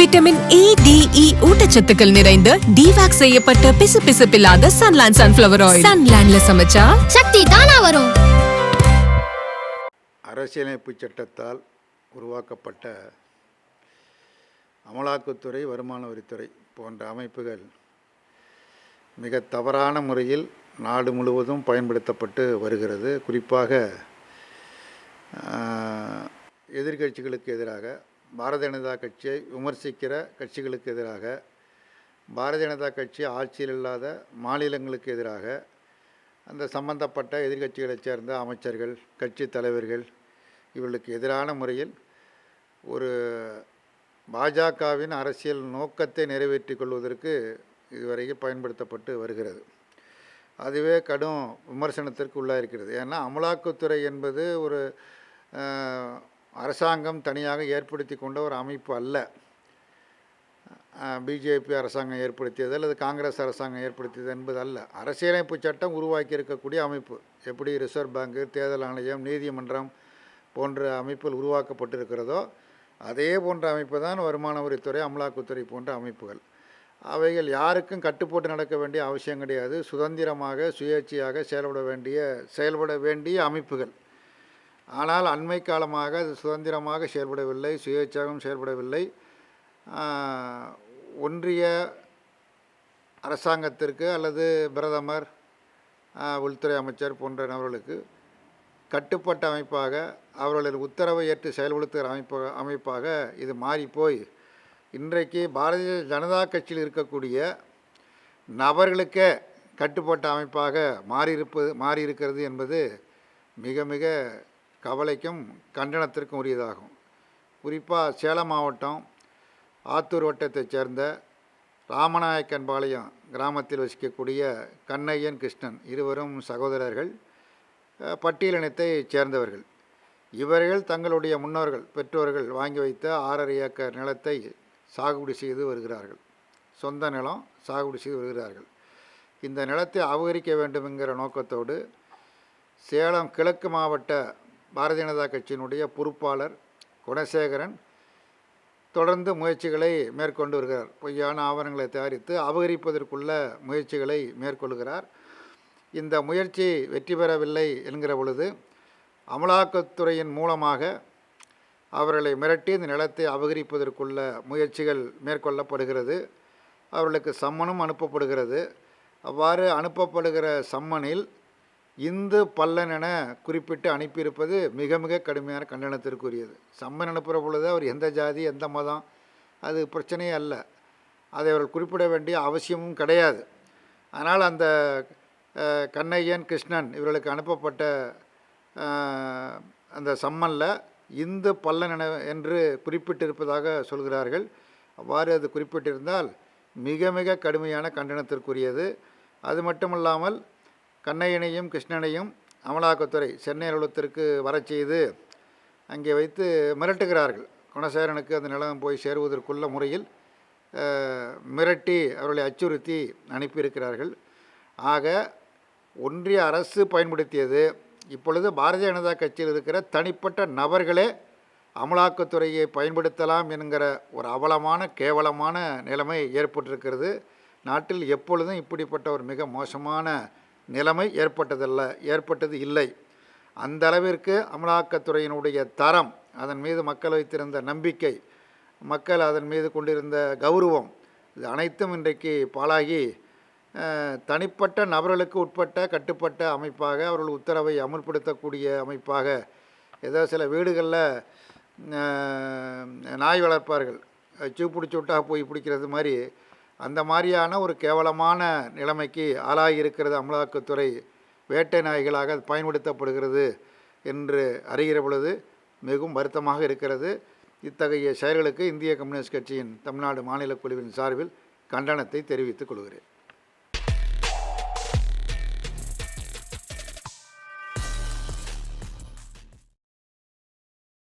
Vitamin A D இ ஊட்டச்சத்துக்கள் நிறைந்த dewax செய்யப்பட்ட பிசுபிசுப்பில்லாத சன்லாண்ட் சன்ஃபிளவர் ஆயில் சன்லாண்ட்ல சமைச்சா சக்தி தானா வரும். அரசியலமைப்பு சட்டத்தால் உருவாக்கப்பட்ட அமலாக்கத்துறை வருமான வரித்துறை போன்ற அமைப்புகள் மிக தவறான முறையில் நாடு முழுவதும் பயன்படுத்தப்பட்டு வருகிறது. குறிப்பாக ஆஹ், எதிர்க்கட்சிகளுக்கு எதிராக பாரதிய ஜனதா கட்சியை விமர்சிக்கிற கட்சிகளுக்கு எதிராக பாரதிய ஜனதா கட்சி ஆட்சியில் இல்லாத மாநிலங்களுக்கு எதிராக அந்த சம்பந்தப்பட்ட எதிர்க்கட்சிகளைச் சேர்ந்த அமைச்சர்கள் கட்சி தலைவர்கள் இவர்களுக்கு எதிரான முறையில் ஒரு பாஜகவின் அரசியல் நோக்கத்தை நிறைவேற்றிக் கொள்வதற்கு இதுவரைக்கும் பயன்படுத்தப்பட்டு வருகிறது. அதுவே கடும் விமர்சனத்திற்கு உள்ளாயிருக்கிறது. ஏன்னா அமலாக்கத்துறை என்பது ஒரு அரசாங்கம் தனியாக ஏற்படுத்தி கொண்ட ஒரு அமைப்பு அல்ல. பிஜேபி அரசாங்கம் ஏற்படுத்தியது அல்லது காங்கிரஸ் அரசாங்கம் ஏற்படுத்தியது என்பது அல்ல. அரசியலமைப்பு சட்டம் உருவாக்கி இருக்கக்கூடிய அமைப்பு. எப்படி ரிசர்வ் பேங்கு தேர்தல் ஆணையம் நீதிமன்றம் போன்ற அமைப்புகள் உருவாக்கப்பட்டிருக்கிறதோ அதே போன்ற அமைப்பு தான் வருமான வரித்துறை அமலாக்கத்துறை போன்ற அமைப்புகள். அவைகள் யாருக்கும் கட்டுப்போட்டு நடக்க வேண்டிய அவசியம் கிடையாது. சுதந்திரமாக சுயேட்சையாக செயல்பட வேண்டிய செயல்பட வேண்டிய அமைப்புகள். ஆனால் அண்மை காலமாக அது சுதந்திரமாக செயல்படவில்லை சுயேட்சாகவும் செயல்படவில்லை. ஒன்றிய அரசாங்கத்திற்கு அல்லது பிரதமர் உள்துறை அமைச்சர் போன்ற நபர்களுக்கு கட்டுப்பட்ட அமைப்பாக அவர்களின் உத்தரவை ஏற்று செயல்படுத்துகிற அமைப்பாக அமைப்பாக இது மாறிப்போய் இன்றைக்கு பாரதிய ஜனதா கட்சியில் இருக்கக்கூடிய நபர்களுக்கே கட்டுப்பட்ட அமைப்பாக மாறியிருப்பது மாறியிருக்கிறது என்பது மிக மிக கவலைக்கும் கண்டனத்திற்கும் உரியதாகும். குறிப்பாக சேலம் மாவட்டம் ஆத்தூர் வட்டத்தைச் சேர்ந்த ராமநாயக்கன்பாளையம் கிராமத்தில் வசிக்கக்கூடிய கண்ணையன் கிருஷ்ணன் இருவரும் சகோதரர்கள் பட்டியலினத்தை பட்டியலினத்தைச் சேர்ந்தவர்கள். இவர்கள் தங்களுடைய முன்னோர்கள் பெற்றோர்கள் வாங்கி வைத்த ஆறரை ஏக்கர் நிலத்தை சாகுபடி செய்து வருகிறார்கள். சொந்த நிலம் சாகுபடி செய்து வருகிறார்கள். இந்த நிலத்தை அபகரிக்க வேண்டுமென்கிற நோக்கத்தோடு சேலம் கிழக்கு மாவட்ட பாரதிய ஜனதா கட்சியினுடைய பொறுப்பாளர் குணசேகரன் தொடர்ந்து முயற்சிகளை மேற்கொண்டு வருகிறார். பொய்யான ஆவணங்களை தயாரித்து அபகரிப்பதற்குள்ள முயற்சிகளை மேற்கொள்கிறார். இந்த முயற்சி வெற்றி பெறவில்லை என்கிற பொழுது அமலாக்கத்துறையின் மூலமாக அவர்களை மிரட்டி இந்த நிலத்தை அபகரிப்பதற்குள்ள முயற்சிகள் மேற்கொள்ளப்படுகிறது. அவர்களுக்கு சம்மனும் அனுப்பப்படுகிறது. அவ்வாறு அனுப்பப்படுகிற சம்மனில் இந்து பல்லன் என குறிப்பிட்டு அனுப்பியிருப்பது மிக மிக கடுமையான கண்டனத்திற்குரியது. சம்மன் அனுப்புகிற பொழுது அவர் எந்த ஜாதி எந்த மதம் அது பிரச்சனையே அல்ல. அதை அவர்கள் குறிப்பிட வேண்டிய அவசியமும் கிடையாது. ஆனால் அந்த கண்ணையன் கிருஷ்ணன் இவர்களுக்கு அனுப்பப்பட்ட அந்த சம்மனில் இந்து பல்லன் என என்று குறிப்பிட்டிருப்பதாக சொல்கிறார்கள். அவ்வாறு அது குறிப்பிட்டிருந்தால் மிக மிக கடுமையான கண்டனத்திற்குரியது. அது மட்டுமல்லாமல் கண்ணையனையும் கிருஷ்ணனையும் அமலாக்கத்துறை சென்னை அலுவலகத்திற்கு வரச் செய்து அங்கே வைத்து மிரட்டுகிறார்கள். குணசேரனுக்கு அந்த நிலம் போய் சேருவதற்குள்ள முறையில் மிரட்டி அவர்களை அச்சுறுத்தி அனுப்பியிருக்கிறார்கள். ஆக ஒன்றிய அரசு பயன்படுத்தியது. இப்பொழுது பாரதிய ஜனதா கட்சியில் இருக்கிற தனிப்பட்ட நபர்களே அமலாக்கத்துறையை பயன்படுத்தலாம் என்கிற ஒரு அவலமான கேவலமான நிலைமை ஏற்பட்டிருக்கிறது. நாட்டில் எப்பொழுதும் இப்படிப்பட்ட ஒரு மிக மோசமான நிலைமை ஏற்பட்டதல்ல ஏற்பட்டது இல்லை. அந்த அளவிற்கு அமலாக்கத்துறையினுடைய தரம் அதன் மீது மக்கள் வைத்திருந்த நம்பிக்கை மக்கள் அதன் மீது கொண்டிருந்த கௌரவம் இது அனைத்தும் இன்றைக்கு பாழாகி தனிப்பட்ட நபர்களுக்கு உட்பட்ட கட்டுப்பட்ட அமைப்பாக அவர்கள் உத்தரவை அமுல்படுத்தக்கூடிய அமைப்பாக ஏதோ சில வீடுகளில் நாய் வளர்ப்பார்கள். சூ பிடிச்சி விட்டா போய் பிடிக்கிறது மாதிரி அந்த மாதிரியான ஒரு கேவலமான நிலைமைக்கு ஆளாகி இருக்கிறது அமலாக்கத்துறை வேட்டை நாய்களாக பயன்படுத்தப்படுகிறது என்று அறிகிற பொழுது மிகவும் வருத்தமாக இருக்கிறது. இத்தகைய செயல்களுக்கு இந்திய கம்யூனிஸ்ட் கட்சியின் தமிழ்நாடு மாநில குழுவின் சார்பில் கண்டனத்தை தெரிவித்துக் கொள்கிறேன்.